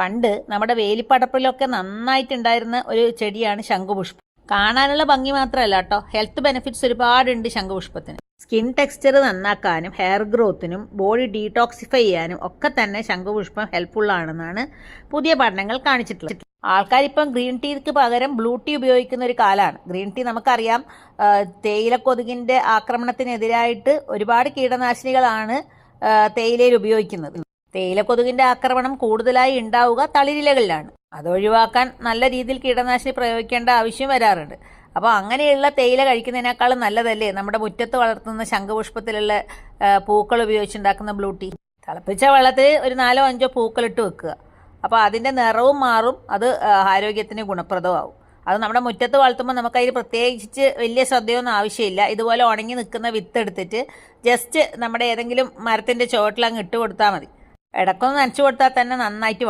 പണ്ട് നമ്മുടെ വേലിപ്പടപ്പിലൊക്കെ നന്നായിട്ടുണ്ടായിരുന്ന ഒരു ചെടിയാണ് ശംഖുപുഷ്പം. കാണാനുള്ള ഭംഗി മാത്രമല്ല കേട്ടോ. ഹെൽത്ത് ബെനിഫിറ്റ്സ് ഒരുപാടുണ്ട് ശംഖുപുഷ്പത്തിന്. സ്കിൻ ടെക്സ്ചർ നന്നാക്കാനും ഹെയർ ഗ്രോത്തിനും ബോഡി ഡീടോക്സിഫൈ ചെയ്യാനും ഒക്കെ തന്നെ ശംഖുപുഷ്പം ഹെൽപ്ഫുൾ ആണെന്നാണ് പുതിയ പഠനങ്ങൾ കാണിച്ചിട്ടുള്ളത്. ആൾക്കാരിപ്പം ഗ്രീൻ ടീക്ക് പകരം ബ്ലൂ ടീ ഉപയോഗിക്കുന്ന ഒരു കാലമാണ് ഗ്രീൻ ടീ നമുക്കറിയാം തേയില കൊതുകിന്റെ ആക്രമണത്തിനെതിരായിട്ട് ഒരുപാട് കീടനാശിനികളാണ് തേയിലയിൽ ഉപയോഗിക്കുന്നത്. തേയിലക്കൊതുകിന്റെ ആക്രമണം കൂടുതലായി ഉണ്ടാവുക തളിരിലകളിലാണ്. അത് ഒഴിവാക്കാൻ നല്ല രീതിയിൽ കീടനാശിനി പ്രയോഗിക്കേണ്ട ആവശ്യം വരാറുണ്ട്. അപ്പോൾ അങ്ങനെയുള്ള തേയില കഴിക്കുന്നതിനേക്കാളും നല്ലതല്ലേ? നമ്മുടെ മുറ്റത്ത് വളർത്തുന്ന ശംഖുപുഷ്പത്തിലുള്ള പൂക്കൾ ഉപയോഗിച്ചുണ്ടാക്കുന്ന ബ്ലൂ ടീ. തിളപ്പിച്ച വെള്ളത്തിൽ ഒരു നാലോ അഞ്ചോ പൂക്കളിട്ട് വെക്കുക. അപ്പോൾ അതിന്റെ നിറവും മാറും. അത് ആരോഗ്യത്തിന് ഗുണപ്രദമാവും. അത് നമ്മുടെ മുറ്റത്ത് വളർത്തുമ്പോൾ നമുക്ക് നമുക്കതിൽ പ്രത്യേകിച്ച് വലിയ ശ്രദ്ധയൊന്നും ആവശ്യമില്ല. ഇതുപോലെ ഉണങ്ങി നിൽക്കുന്ന വിത്ത് എടുത്തിട്ട് ജസ്റ്റ് നമ്മുടെ ഏതെങ്കിലും മരത്തിന്റെ ചുവട്ടിൽ അങ്ങ് ഇട്ട് കൊടുത്താൽ മതി. ഇടയ്ക്കൊന്ന് നനച്ചു കൊടുത്താൽ തന്നെ നന്നായിട്ട്